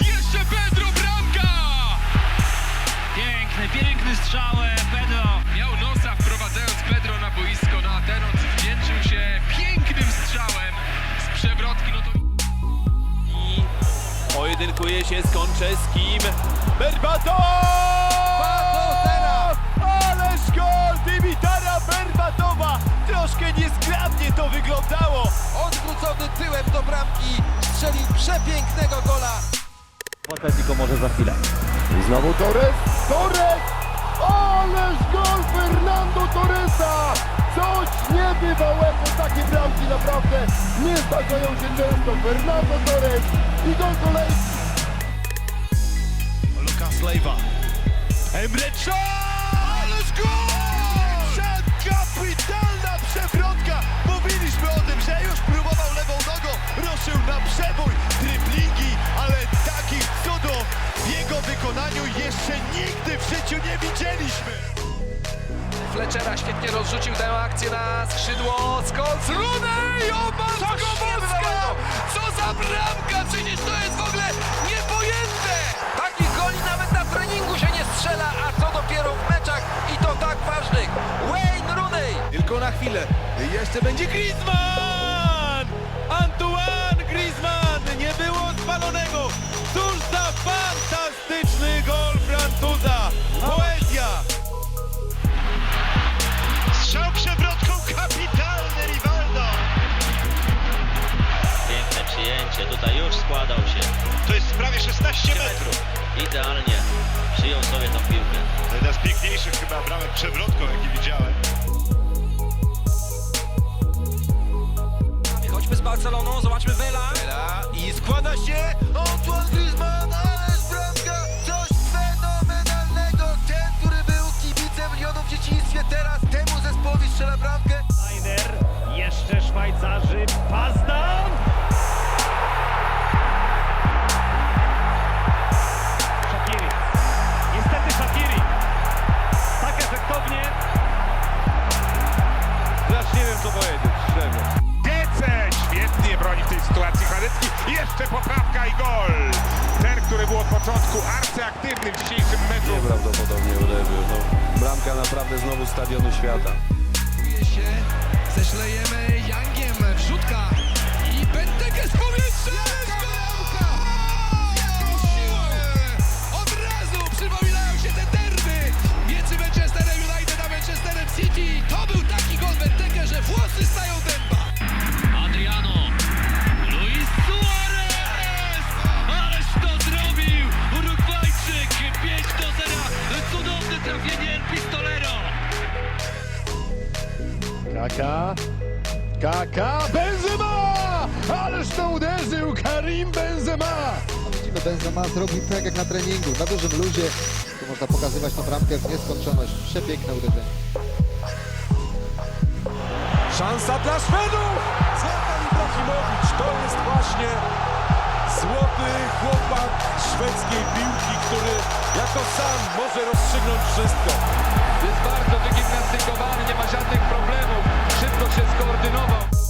Jeszcze Pedro bramka! Piękny, piękny strzał pojedynkuje się z Konczeskim. Berbato! Ależ gol Dymitara Berbatowa! Troszkę niezgrabnie to wyglądało. odwrócony tyłem do bramki, strzelił przepięknego gola. Atletico może za chwilę. I znowu Torres, Torres! Ależ gol Fernando Torresa! Coś niebywałego, takie bramki naprawdę nie zdarzają się często. Fernando Torres i gol kolejny. Lukas Lejwa. Emre! Ależ gol! Kapitalna przewrotka! Mówiliśmy o tym, że już próbował lewą nogą, ruszył na przebój, driblingi, ale takich cudów w jego wykonaniu jeszcze nigdy w życiu nie widzieliśmy! Fletchera świetnie rozrzucił tę akcję na skrzydło. Scholz, Runej! O matko boska! Co za bramka! Przecież to jest w ogóle niepojęte! Na treningu się nie strzela, a co dopiero w meczach i to tak ważnych. Wayne Rooney! Tylko na chwilę. Jeszcze będzie Griezmann! Antoine Griezmann! Nie było spalonego! Cóż za fantastyczny gol Francuza! Poezja! Strzał przewrotką kapitalny Rivaldo! Piękne przyjęcie, tutaj już składał się. To jest prawie 16 metrów. Idealnie przyjął sobie tą piłkę. To jedna z piękniejszych chyba bramek przewrotką, jakie widziałem. Jeszcze poprawka i gol. Ten, który był od początku arcyaktywny w dzisiejszym meczu. Nieprawdopodobnie uderzył. No, bramka naprawdę znowu stadionu świata. Czuje się, zeszlejemy Yangiem, wrzutka i Benteke z powietrza! Kaka, Kaka, Benzema! Ależ to uderzył Karim Benzema! Widzimy, Benzema zrobił tak jak na treningu, na dużym luzie. Tu można pokazywać tą bramkę w nieskończoność. Przepiękne uderzenie. Szansa dla Szwedów! Zlatan Ibrahimowicz to jest właśnie złoty chłopak szwedzkiej piłki, jako sam może rozstrzygnąć wszystko. Jest bardzo wygimnastykowany, nie ma żadnych problemów, szybko się skoordynował.